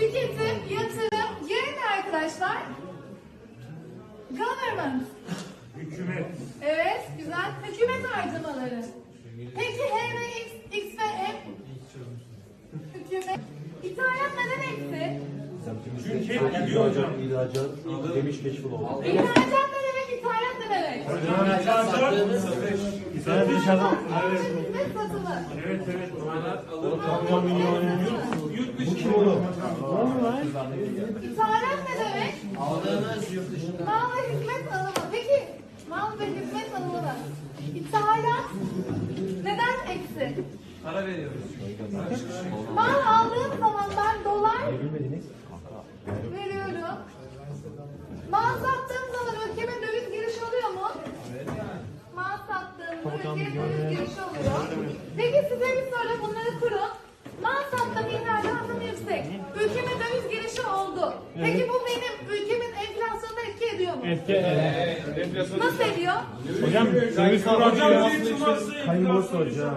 tüketim, yatırım, yerine arkadaşlar. Government. Hükümet. Evet, güzel. Hükümet harcamaları. Peki H ve X, X ve M? Hükümet. İthalat neden eksi? Çünkü hep gidiyor hocam. İhracat demiş meşgul oldu. İhracat ne demek, ithalat ne demek? Ve satımı. Evet evet. kamyon milyon Bu kim oğlum? İthalat ne demek? Aldığınız yurt dışında Mal ve hizmet alımı. Peki, mal ve hizmet alımı. İthalat neden eksi? para veriyoruz. Mal aldığım zaman ben dolar veriyorum. Mal sattığım zaman ülkeme döviz girişi oluyor mu? Mal sattığımda ülkeme döviz girişi oluyor. Peki size bir soru bunları kurun. Mal sattım ihracatım yüksek. Ülkeme döviz girişi oldu. Peki bu benim etki ediyor mu? Etki Nasıl ediyor? Hocam döviz çıkmazsa Kayın borsa hocam.